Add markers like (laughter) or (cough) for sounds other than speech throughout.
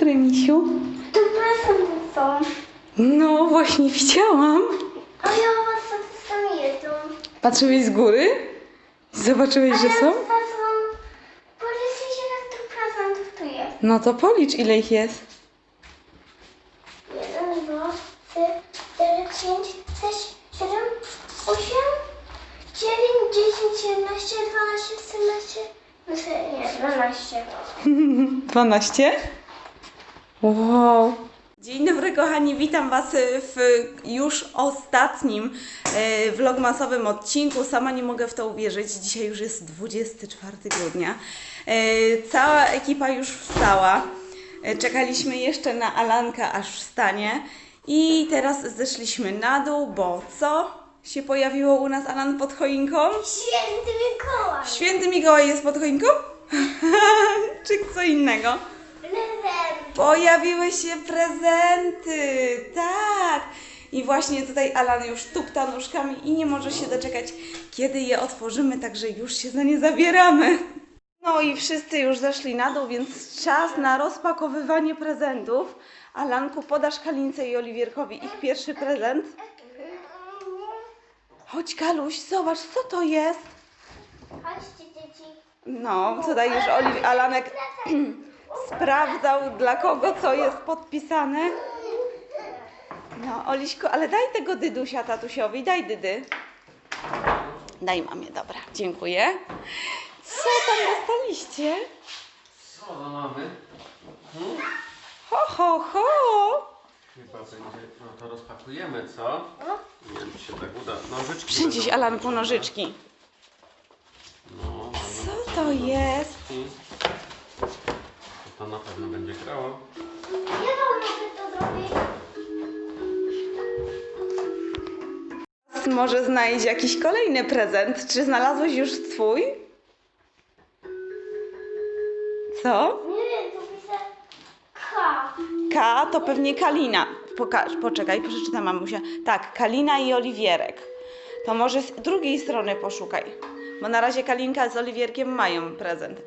które, misiu? To prezenty są. No, właśnie widziałam. A ja was to sam jedzą. Patrzyłeś z góry? Zobaczyłeś, że są? Patrzą, powiedzmy się, że tu prezentów tu jest. No to policz, ile ich jest. Jeden, dwa, trzy, cztery, pięć, sześć, siedem, osiem, dziewięć, dziesięć, jedenaście, dwanaście, trzynaście, no nie, dwanaście. No. (laughs) 12? Wow. Dzień dobry kochani, witam Was w już ostatnim e, vlogmasowym odcinku. Sama nie mogę w to uwierzyć, dzisiaj już jest 24 grudnia. E, Cała ekipa już wstała. E, Czekaliśmy jeszcze na Alanka aż wstanie i teraz zeszliśmy na dół, bo co się pojawiło u nas Alan pod choinką? Święty Mikołaj. Święty Mikołaj jest pod choinką? (laughs) Czy co innego? Pojawiły się prezenty, tak. I właśnie tutaj Alan już tupta nóżkami i nie może się doczekać, kiedy je otworzymy, także już się za nie zabieramy. No i wszyscy już zeszli na dół, więc czas na rozpakowywanie prezentów. Alanku, podasz Kalince i Oliwierkowi ich pierwszy prezent. Chodź Kaluś, zobacz, co to jest. Chodźcie dzieci. No, tutaj już Oli, Alanek sprawdzał dla kogo co jest podpisane. No, Oliśko, ale daj tego dydusia tatusiowi, daj dydy. Daj mamie, dobra, dziękuję. Co tam dostaliście? Co to mamy? Ho, ho, ho! Chyba będzie, no to rozpakujemy, co? Nie wiem, czy się tak uda. Nożyczki Przynieś będą. Alanku nożyczki. No, Co to jest? To na pewno będzie grało. Nie mogę to zrobić. Może znajdź jakiś kolejny prezent. Czy znalazłeś już swój? Co? Nie wiem, tu pisze K. K to pewnie Kalina. Pokaż, poczekaj, przeczytam mamusia. Tak, Kalina i Oliwierek. To może z drugiej strony poszukaj. Bo na razie Kalinka z Oliwierkiem mają prezent.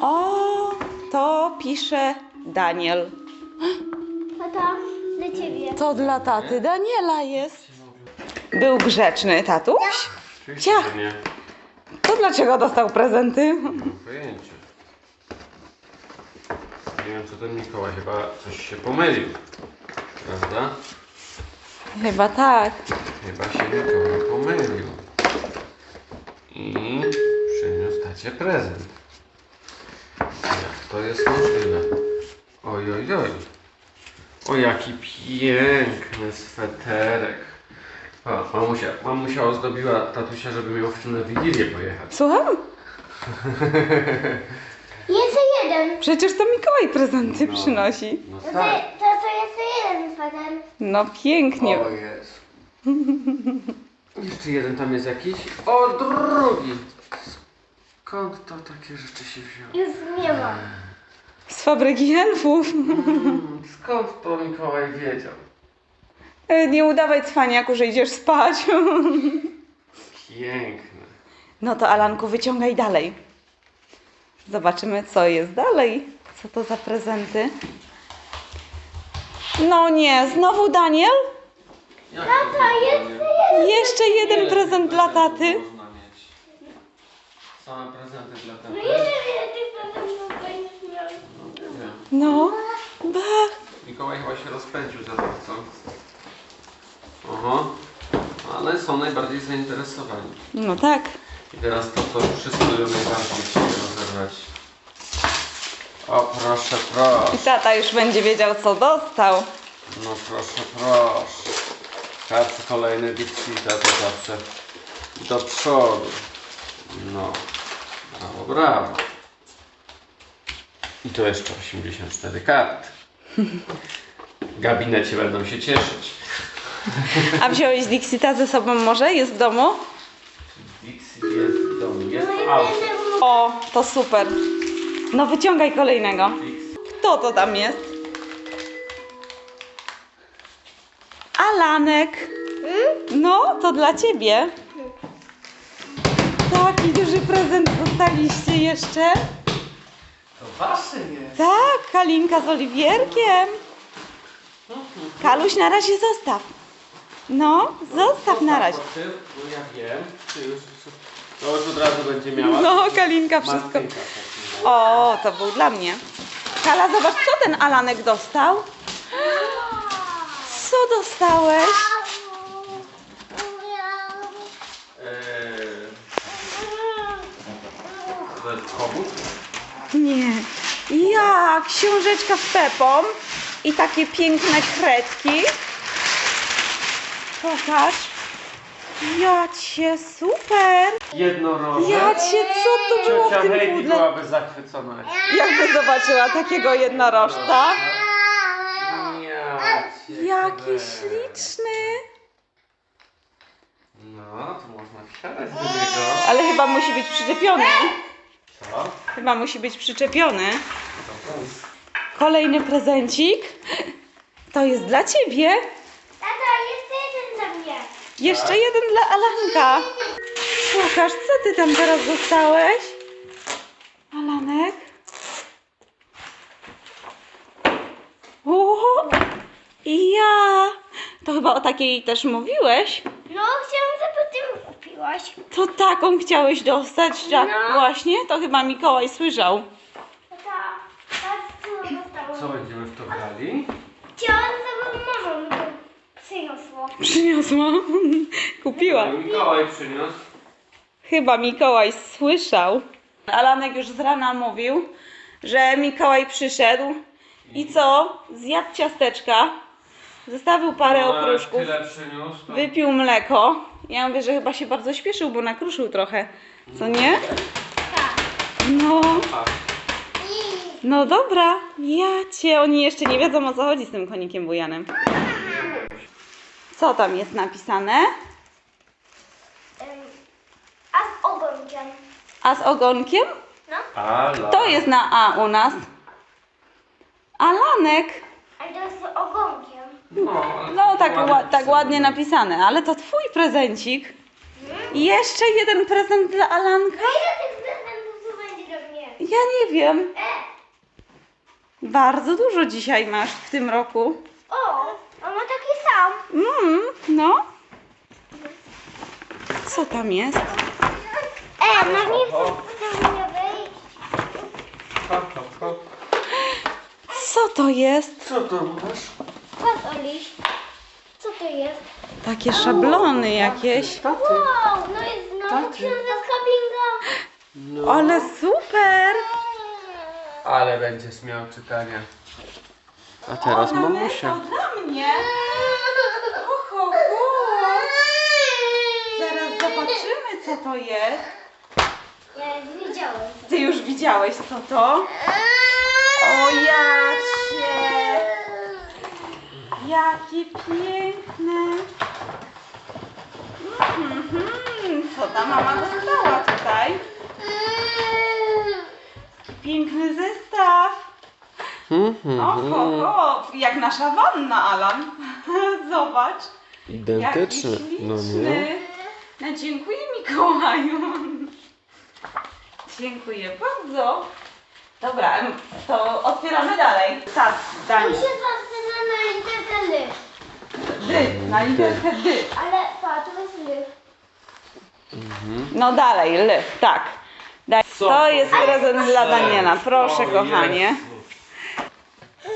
O, to pisze Daniel. Tata, dla ciebie. To dla taty Daniela jest. Był grzeczny tatuś? Oczywiście, Ciach. że nie. To dlaczego dostał prezenty? Mam pojęcia. Nie wiem, co ten Mikołaj chyba coś się pomylił. Prawda? Chyba tak. Chyba się Mikołaj pomylił. I przyniósł tacie prezent. To jest możliwe? Oj, oj, oj. O, jaki piękny sweterek. O, mamusia, mamusia ozdobiła tatusia, żeby miał w na Wigilię pojechać. Słucham? (laughs) Jeszcze jeden. Przecież to Mikołaj prezenty No. przynosi. No To, tak. to, to jeszcze jeden sweter. No pięknie. O, jest. Jeszcze jeden tam jest jakiś. O, drugi. Skąd to takie rzeczy się wzięło? Już nie ma. Z fabryki elfów. Mm, Skąd to Mikołaj wiedział? E, Nie udawaj cwaniaku, że idziesz spać. Piękne. No to Alanku, wyciągaj dalej. Zobaczymy, co jest dalej. Co to za prezenty? No nie, znowu Daniel? Tata, jeszcze jeden. Jeszcze jeden prezent dla taty. Można mieć. Same prezenty dla taty. No ile prezentów będziesz miał? No, nie wiem. No, bach. Mikołaj chyba się rozpędził za bardzo. Oho. Ale są najbardziej zainteresowani. No tak. I teraz to, co lubią najbardziej chcieli rozerwać. O, proszę, I proszę. tata już będzie wiedział, co dostał. No proszę, proszę. Każdy kolejny Dixita to zawsze do przodu. No. Brawo, brawo. I to jeszcze 84 kart. W gabinecie będą się cieszyć. A wziąłeś Dixita ze sobą może? Jest w domu? Dixit jest w domu, jest w aucie. O, to super. No wyciągaj kolejnego. Kto to tam jest? Alanek. No, to dla ciebie. Taki duży prezent dostaliście jeszcze. Wasze jest. Tak, Kalinka z Oliwierkiem. Kaluś, na razie zostaw. No, zostaw na razie. Proszę, Bo ja wiem, ty już, to już od razu będzie miała. No, Kalinka wszystko. Martynka tak. O, to był dla mnie. Kala, zobacz, co ten Alanek dostał. Co dostałeś? Eee, to jest kogut? Nie. Ja, książeczka z Pepą i takie piękne kredki. Pokaż. Jacie, super. Jednorożec. Jacie, co to było w Ciocia tym Heidi pudle? byłaby zachwycona. Jakby zobaczyła takiego jednorożca. Jacie, Jaki cholera. śliczny. No, to można wsiadać do niego. Ale chyba musi być przyczepiony. Co? Chyba musi być przyczepiony. Kolejny prezencik. To jest dla ciebie. Tata, jest jeden dla mnie. Jeszcze jeden dla Alanka. Pokaż, co ty tam teraz dostałeś? Alanek? O, i ja. To chyba o takiej też mówiłeś. No, chciałam, mi kupiłaś. To taką chciałeś dostać, tak? No. Właśnie? To chyba Mikołaj słyszał. Patrz, co dostałam. Co będziemy w to grali? Chciałam, żeby mama mi to przyniosła. Przyniosła. Kupiła. Mikołaj przyniósł. Chyba Mikołaj słyszał. Alanek już z rana mówił, że Mikołaj przyszedł i co? Zjadł ciasteczka, zostawił parę No, okruszków, Tyle przyniósł. To... wypił mleko. Ja mówię, że chyba się bardzo śpieszył, bo nakruszył trochę. Co nie? Tak. No, no dobra. Ja cię, oni jeszcze nie wiedzą o co chodzi z tym konikiem bujanem. Co tam jest napisane? A z ogonkiem. A z ogonkiem? No, Ala. To jest na A u nas. Alanek. ale to jest z ogonkiem. No, No to tak, ładnie ła, tak ładnie napisane, ale to twój prezencik. I jeszcze jeden prezent dla Alanka? A ile tych prezentów tu będzie dla mnie? Ja nie wiem. E, Bardzo dużo dzisiaj masz w tym roku. o, on ma taki sam. Mm, no. Co tam jest? E, ma nie Oho. powinno wyjść. Ho, ho, ho. Co to jest? Co to masz? Patrz, Oliś. Co to jest? Takie szablony jakieś. Wow, no jest znowu Taty. książeczka bingo. No. Ale super! Ale będzie miał czytania. A teraz mamusia. To dla mnie. Ho, ho, ho. Zaraz zobaczymy, co to jest. Ja już widziałem. Ty już widziałeś, co to? O jacie! Jakie piękne! Mhm, co ta mama dostała tutaj? Piękny zestaw! Mhm. O, ho, ho, jak nasza wanna, Alan. (laughs) Zobacz. Identyczny. No nie? No, dziękuję Mikołaju. Dziękuję bardzo. Dobra, em, to otwieramy dalej. Tak, Mi Dani. się zaczyna na literkę ly. Dy, na literkę dy. Ale patrz, to jest ly. No dalej, ly, tak. Daj. Co To jest prezent dla Daniela, proszę kochanie.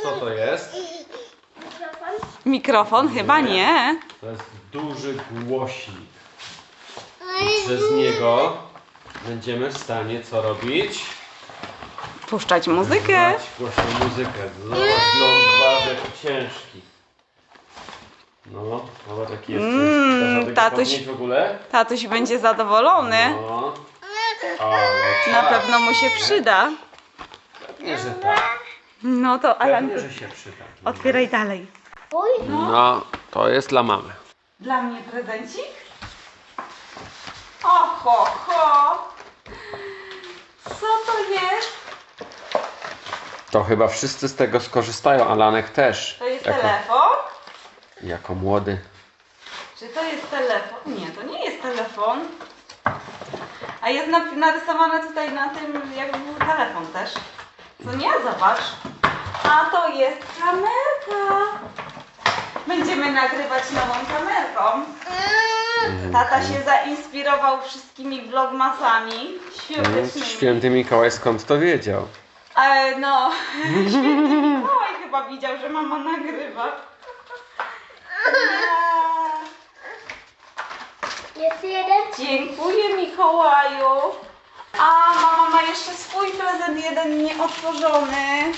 Co to jest? Mikrofon. Mikrofon? Chyba nie. To jest duży głośnik. Przez niego będziemy w stanie co robić? Puszczać muzykę. Głośną muzykę. Zobacz, no bardzo jaki ciężki. No, zobacz jaki jest Mm, tatuś- w ogóle? Tatuś będzie zadowolony. No. O, no Na tak. pewno mu się przyda. Pewnie, że tak. No to Alan, Pewnie, że się przyda. otwieraj dalej. No, to jest dla mamy. Dla mnie prezencik? O, ho, ho. Co to jest? To chyba wszyscy z tego skorzystają, Alanek też. To jest jako, telefon? jako młody. Czy to jest telefon? Nie, to nie jest telefon. A jest narysowane tutaj na tym, jakby był telefon też. Co nie? Zobacz. A to jest kamerka. Będziemy nagrywać nową kamerką. Tata się zainspirował wszystkimi vlogmasami świątecznymi. Święty Mikołaj skąd to wiedział? Ale no, (laughs) święty Mikołaj chyba widział, że mama nagrywa. Jest jeden. Dziękuję Mikołaju. A mama ma jeszcze swój prezent jeden nieotworzony.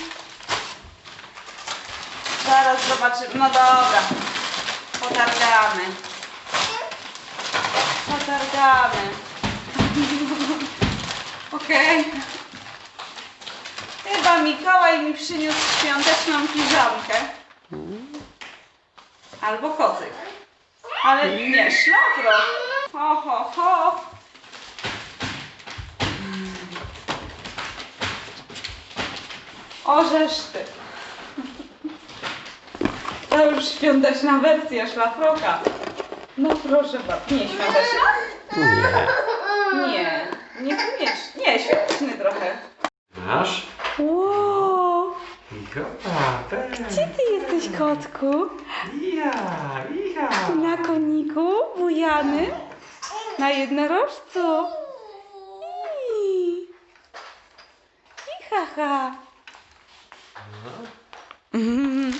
Zaraz zobaczymy. No dobra. Potargamy. Potargamy. (laughs) Okej. Chyba Mikołaj mi przyniósł świąteczną piżamkę. Albo kocyk. Ale nie, szlafrok. Ho, ho, ho. Orzesz ty. To już świąteczna wersja szlafroka. No proszę bardzo. Nie świąteczna? Nie. Nie. Niekoniecznie. Nie, świąteczny trochę. Masz? Mikołaj, Gdzie ty jesteś, kotku? Ja, ja. Na koniku, bujany, na jednorożcu. I, I ha, ha. Mhm.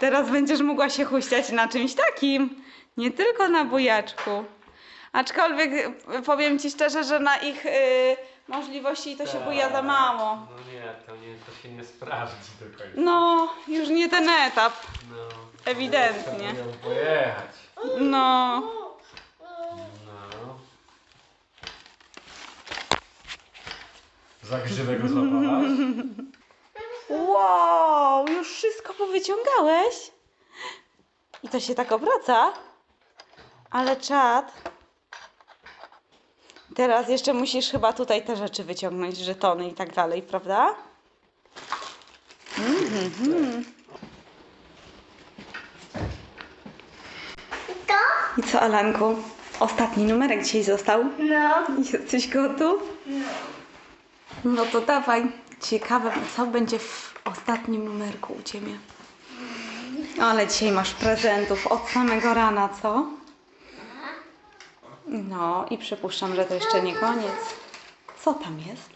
Teraz będziesz mogła się huśtać na czymś takim, nie tylko na bujaczku. Aczkolwiek y, powiem Ci szczerze, że na ich y, możliwości to się buja za mało. No nie, to nie, to się nie sprawdzi do końca. No, już nie ten etap. No. Ewidentnie. Pojechać. No. No. Za grzywę go? Wow, już wszystko powyciągałeś? I to się tak obraca? Ale czad. Teraz jeszcze musisz chyba tutaj te rzeczy wyciągnąć, żetony i tak dalej, prawda? Mhm. I to? I co, Alanku? Ostatni numerek dzisiaj został. No. Jesteś gotów? No. No to dawaj. Ciekawe, co będzie w ostatnim numerku u Ciebie. Ale dzisiaj masz prezentów od samego rana, co? No i przypuszczam, że to jeszcze nie koniec. Co tam jest?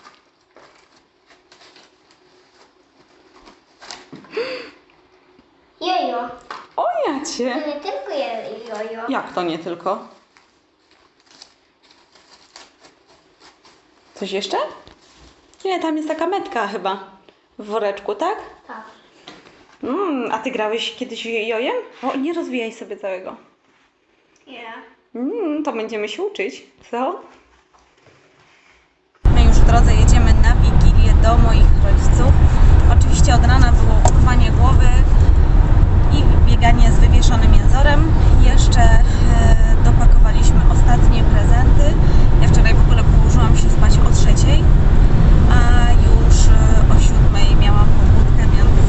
Jojo. O To jacie! nie tylko jojo. Jak to nie tylko? Coś jeszcze? Nie, tam jest taka metka chyba. W woreczku, tak? Tak. Mm, a ty grałeś kiedyś jojem? O, nie rozwijaj sobie całego. Ja. Mm, to będziemy się uczyć, co? My już w drodze jedziemy na Wigilię do moich rodziców. Oczywiście od rana było ukrywanie głowy i bieganie z wywieszonym jęzorem. Jeszcze e, dopakowaliśmy ostatnie prezenty. Ja wczoraj w ogóle położyłam się spać o trzeciej, a już e, o siódmej miałam pobudkę, więc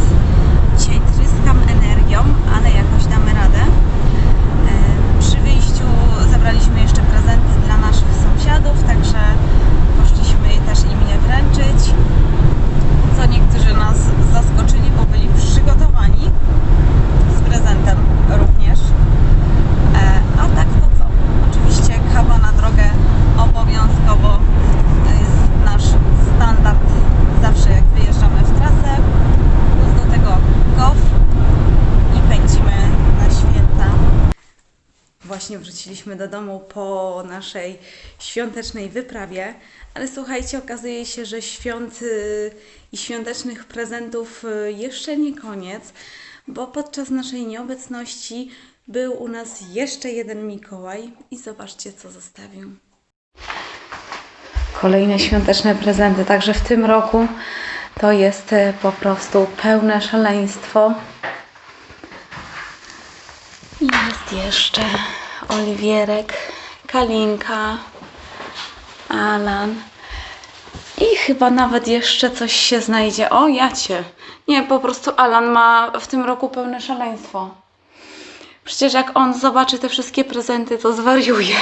dzisiaj tryskam energią, ale jakoś damy radę. E, Przy wyjściu zabraliśmy jeszcze prezenty dla naszych sąsiadów, także poszliśmy też im je wręczyć. Co niektórzy nas zaskoczyli, bo byli przygotowani z prezentem również. E, A tak to co? Oczywiście kawa na drogę obowiązkowo to jest nasz standard zawsze jak wyjeżdżamy w trasę. Plus do tego gof i pędzimy na święta. Właśnie wróciliśmy do domu po naszej świątecznej wyprawie, ale słuchajcie, okazuje się, że świąt y, i świątecznych prezentów y, jeszcze nie koniec, bo podczas naszej nieobecności był u nas jeszcze jeden Mikołaj i zobaczcie, co zostawił. Kolejne świąteczne prezenty, także w tym roku to jest y, po prostu pełne szaleństwo. I jest jeszcze Oliwierek, Kalinka, Alan. I chyba nawet jeszcze coś się znajdzie. O, jacie. Nie, po prostu Alan ma w tym roku pełne szaleństwo. Przecież jak on zobaczy te wszystkie prezenty, to zwariuje.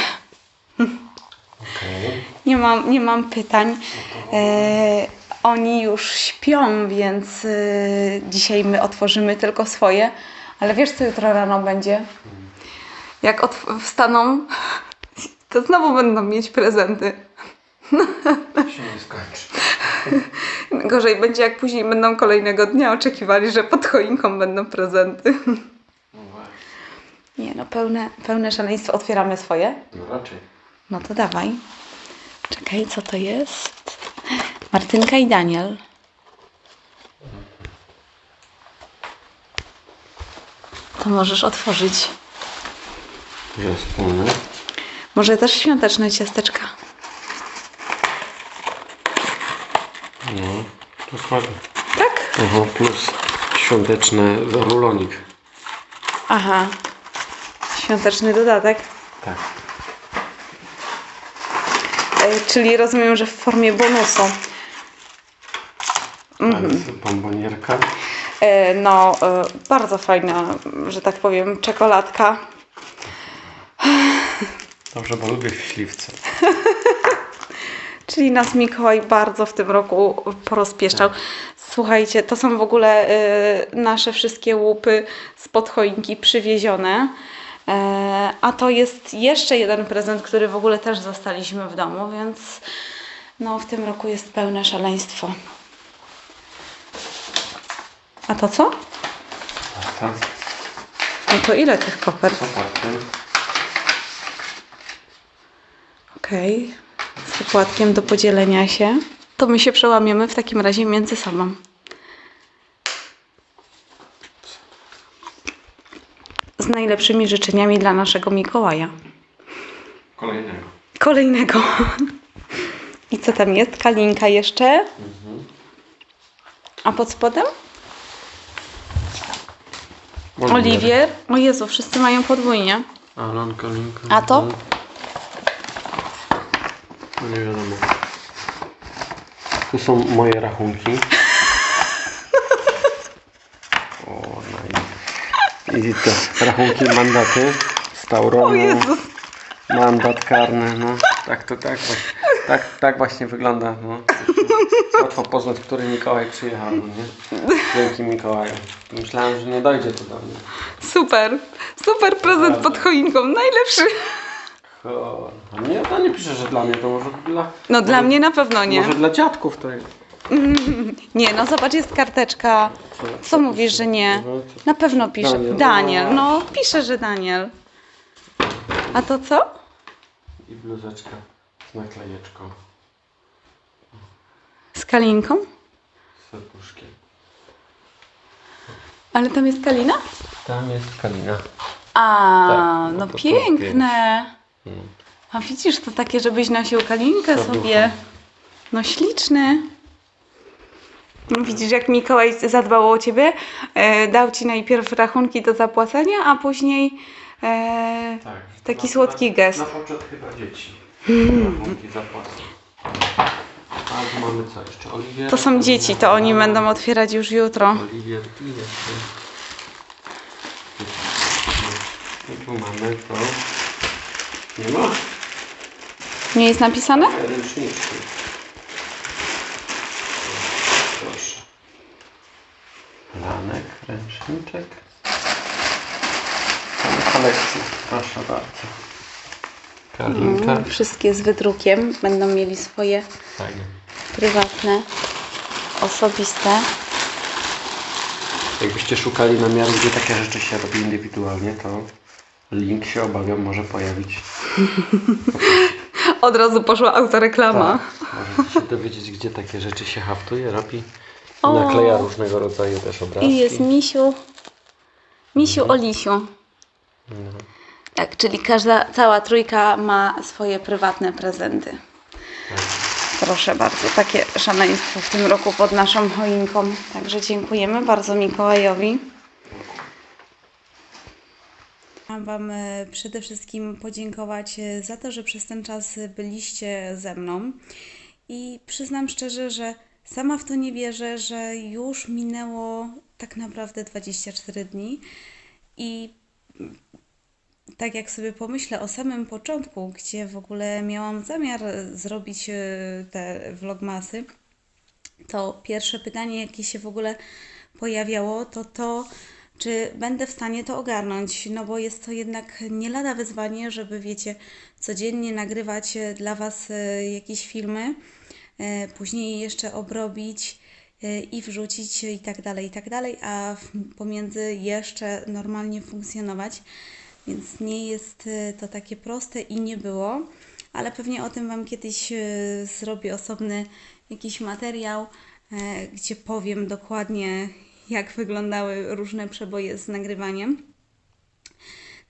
Okej. Nie mam, nie mam pytań. E, oni już śpią, więc e, dzisiaj my otworzymy tylko swoje. Ale wiesz, co jutro rano będzie? Jak otw- wstaną, to znowu będą mieć prezenty. Się nie skończy. Gorzej będzie, jak później będą kolejnego dnia oczekiwali, że pod choinką będą prezenty. No właśnie. Nie no, pełne, pełne szaleństwo. Otwieramy swoje? No raczej. No to dawaj. Czekaj, co to jest? Martynka i Daniel. To możesz otworzyć. Może też świąteczne ciasteczka. No, dokładnie. Tak? Aha, plus świąteczny rulonik. Aha. Świąteczny dodatek. Tak. E, czyli rozumiem, że w formie bonusu. Mhm. Bombonierka. E, no, e, bardzo fajna, że tak powiem, czekoladka. Dobrze, bo lubię śliwce. (laughs) Czyli nas Mikołaj bardzo w tym roku porozpieszczał. Słuchajcie, to są w ogóle y, nasze wszystkie łupy spod choinki przywiezione. E, a to jest jeszcze jeden prezent, który w ogóle też zostaliśmy w domu, więc no w tym roku jest pełne szaleństwo. A to co? Tak. No to ile tych kopert? Zobaczcie. Okej. Z wykładkiem do podzielenia się. To my się przełamiemy w takim razie między sobą. Z najlepszymi życzeniami dla naszego Mikołaja. Kolejnego. Kolejnego. I co tam jest? Kalinka jeszcze. A pod spodem? Oliwier. O Jezu, wszyscy mają podwójnie. Alan, Kalinka. A to? No nie wiadomo. Tu są moje rachunki. O, no i, te rachunki, mandaty z Tauronu. Mandat karny, no. Tak to tak właśnie, tak, tak właśnie wygląda, no. Łatwo poznać, który Mikołaj przyjechał, no nie? Dzięki Mikołaju. Myślałem, że nie dojdzie to do mnie. Super. Super prezent pod choinką. Najlepszy. A nie, to nie pisze, że dla mnie, to może dla... No dla może, mnie na pewno nie. Może dla dziadków to jest. (laughs) Nie, no zobacz, jest karteczka. Co mówisz, że nie? Na pewno pisze. Daniel. Daniel, no pisze, że Daniel. A to co? I bluzeczka z naklejeczką, Z kalinką? z serduszkiem. Ale tam jest kalina? Tam jest Kalina. A, Tak, no no piękne. A widzisz, to takie, żebyś nosił kalinkę Serducho. sobie. No śliczny. No Widzisz, jak Mikołaj zadbał o ciebie, e, dał ci najpierw rachunki do zapłacenia, a później e, Tak. Taki słodki gest. Na poczet chyba dzieci. Rachunki zapłacą. A tu mamy co jeszcze? Oliwier. to są dzieci, to oni będą otwierać już jutro. Oliwier i jeszcze. I tu mamy to. Nie ma? Nie jest napisane? Ręczniczki. Proszę. Lanek, ręczniczek. Całe kolekcje. Proszę bardzo. Kalinka. Mm, wszystkie z wydrukiem. Będą mieli swoje Fajnie. prywatne, osobiste. Jakbyście szukali namiaru, gdzie takie rzeczy się robi indywidualnie, to link się obawiam może pojawić. (laughs) Od razu poszła autoreklama. Tak. Możecie się dowiedzieć, gdzie takie rzeczy się haftuje, robi. O. Nakleja różnego rodzaju też obrazki. I jest misiu, misiu Olisiu. No. Tak, czyli każda, cała trójka ma swoje prywatne prezenty. Tak. Proszę bardzo, takie szaleństwo w tym roku pod naszą choinką. Także dziękujemy bardzo Mikołajowi. Chciałam Wam e, przede wszystkim podziękować e, za to, że przez ten czas byliście ze mną. I przyznam szczerze, że sama w to nie wierzę, że już minęło tak naprawdę 24 dni. I tak jak sobie pomyślę o samym początku, gdzie w ogóle miałam zamiar zrobić e, te vlogmasy, to pierwsze pytanie, jakie się w ogóle pojawiało, to to, czy będę w stanie to ogarnąć, no bo jest to jednak nie lada wyzwanie, żeby, wiecie, codziennie nagrywać e, dla Was e, jakieś filmy, e, później jeszcze obrobić i wrzucić i tak dalej, i tak dalej, a pomiędzy jeszcze normalnie funkcjonować, więc nie jest to takie proste i nie było, ale pewnie o tym Wam kiedyś zrobię osobny jakiś materiał, gdzie powiem dokładnie, jak wyglądały różne przeboje z nagrywaniem.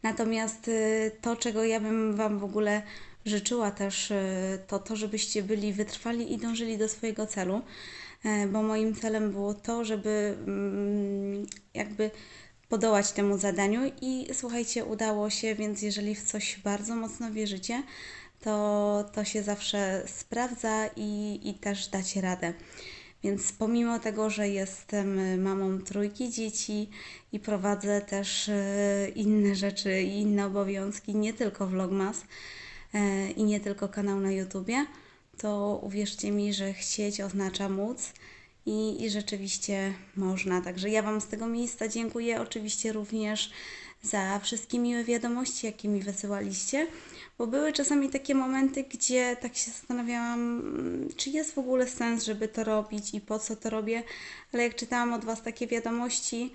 Natomiast y, to, czego ja bym Wam w ogóle życzyła też, y, to to, żebyście byli wytrwali i dążyli do swojego celu, e, bo moim celem było to, żeby mm, jakby podołać temu zadaniu i słuchajcie, udało się, więc jeżeli w coś bardzo mocno wierzycie, to to się zawsze sprawdza i, i też dacie radę. Więc pomimo tego, że jestem mamą trójki dzieci i prowadzę też e, inne rzeczy i inne obowiązki, nie tylko vlogmas e, i nie tylko kanał na YouTubie, to uwierzcie mi, że chcieć oznacza móc i, i rzeczywiście można. Także ja Wam z tego miejsca dziękuję oczywiście również za wszystkie miłe wiadomości, jakie mi wysyłaliście, bo były czasami takie momenty, gdzie tak się zastanawiałam, czy jest w ogóle sens, żeby to robić i po co to robię, ale jak czytałam od Was takie wiadomości,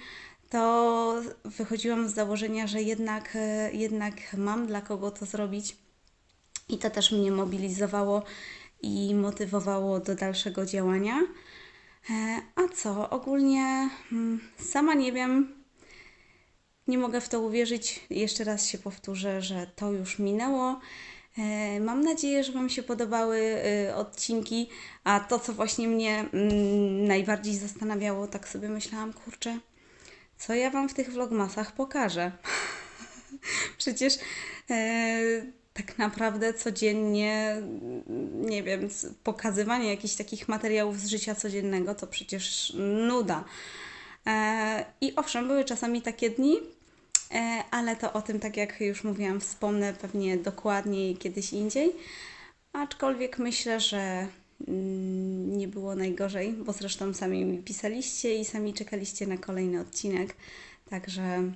to wychodziłam z założenia, że jednak, e, jednak mam dla kogo to zrobić. I to też mnie mobilizowało i motywowało do dalszego działania. E, A co? Ogólnie mm, sama nie wiem, nie mogę w to uwierzyć. Jeszcze raz się powtórzę, że to już minęło. E, Mam nadzieję, że Wam się podobały e, odcinki, a to, co właśnie mnie mm, najbardziej zastanawiało, tak sobie myślałam, kurczę, co ja Wam w tych vlogmasach pokażę. (laughs) Przecież e, tak naprawdę codziennie, mm, nie wiem, pokazywanie jakichś takich materiałów z życia codziennego to przecież nuda. E, I owszem, były czasami takie dni, e, ale to o tym, tak jak już mówiłam, wspomnę pewnie dokładniej kiedyś indziej. Aczkolwiek myślę, że mm, nie było najgorzej, bo zresztą sami mi pisaliście i sami czekaliście na kolejny odcinek. Także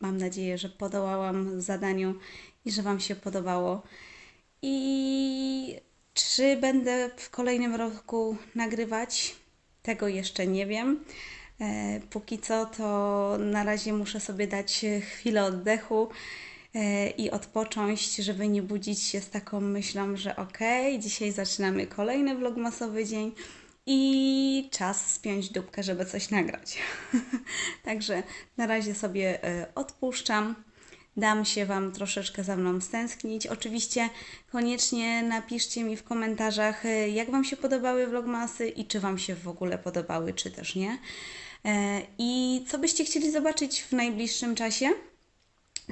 mam nadzieję, że podołałam zadaniu i że Wam się podobało. I czy będę w kolejnym roku nagrywać? Tego jeszcze nie wiem. E, Póki co, to na razie muszę sobie dać chwilę oddechu e, i odpocząć, żeby nie budzić się z taką myślą, że okej, dzisiaj zaczynamy kolejny vlogmasowy dzień i czas spiąć dupkę, żeby coś nagrać. (laughs) Także na razie sobie e, odpuszczam. Dam się Wam troszeczkę za mną stęsknić. Oczywiście koniecznie napiszcie mi w komentarzach, jak Wam się podobały vlogmasy i czy Wam się w ogóle podobały, czy też nie. E, I co byście chcieli zobaczyć w najbliższym czasie?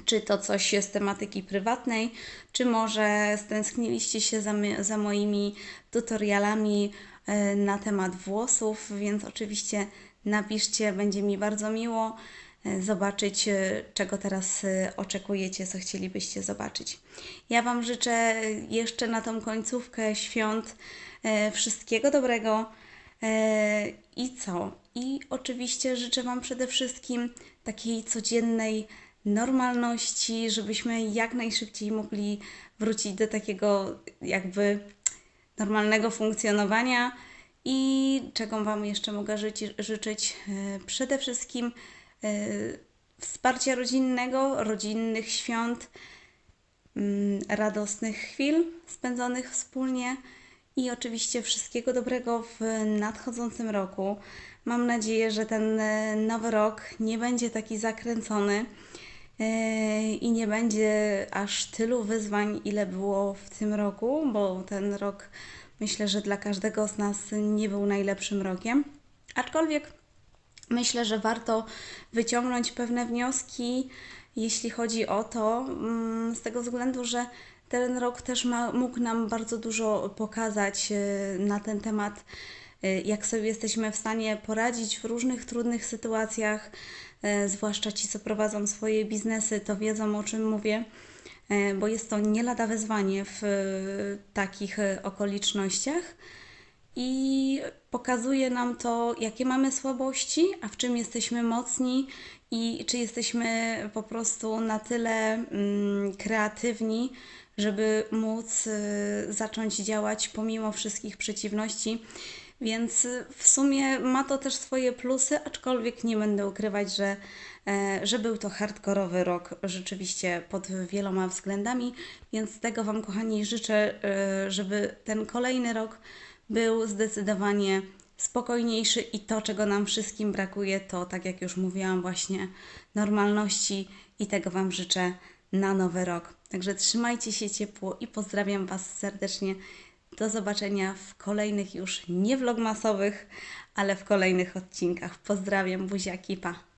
Czy to coś z tematyki prywatnej, czy może stęskniliście się za, za moimi tutorialami e, na temat włosów, więc oczywiście napiszcie, będzie mi bardzo miło e, zobaczyć, czego teraz oczekujecie, co chcielibyście zobaczyć. Ja Wam życzę jeszcze na tą końcówkę świąt wszystkiego dobrego. E, I co? I oczywiście życzę Wam przede wszystkim takiej codziennej normalności, żebyśmy jak najszybciej mogli wrócić do takiego jakby normalnego funkcjonowania. I czego Wam jeszcze mogę życi, życzyć? E, Przede wszystkim e, wsparcia rodzinnego, rodzinnych świąt, mm, radosnych chwil spędzonych wspólnie i oczywiście wszystkiego dobrego w nadchodzącym roku. Mam nadzieję, że ten e, nowy rok nie będzie taki zakręcony e, i nie będzie aż tylu wyzwań, ile było w tym roku, bo ten rok myślę, że dla każdego z nas nie był najlepszym rokiem. Aczkolwiek Myślę, że warto wyciągnąć pewne wnioski, jeśli chodzi o to, mm, z tego względu, że ten rok też ma, mógł nam bardzo dużo pokazać e, na ten temat y, jak sobie jesteśmy w stanie poradzić w różnych trudnych sytuacjach, y, zwłaszcza ci, co prowadzą swoje biznesy, to wiedzą o czym mówię, bo jest to nie lada wyzwanie w takich okolicznościach i pokazuje nam to, jakie mamy słabości, a w czym jesteśmy mocni i czy jesteśmy po prostu na tyle mm, kreatywni, żeby móc y, zacząć działać pomimo wszystkich przeciwności. Więc y, w sumie ma to też swoje plusy, aczkolwiek nie będę ukrywać, że, e, że był to hardkorowy rok rzeczywiście pod wieloma względami, więc tego Wam, kochani, życzę, e, żeby ten kolejny rok był zdecydowanie spokojniejszy i to, czego nam wszystkim brakuje, to tak jak już mówiłam, właśnie normalności i tego Wam życzę na nowy rok. Także trzymajcie się ciepło i pozdrawiam Was serdecznie. Do zobaczenia w kolejnych już nie vlogmasowych, ale w kolejnych odcinkach. Pozdrawiam, buziaki, pa!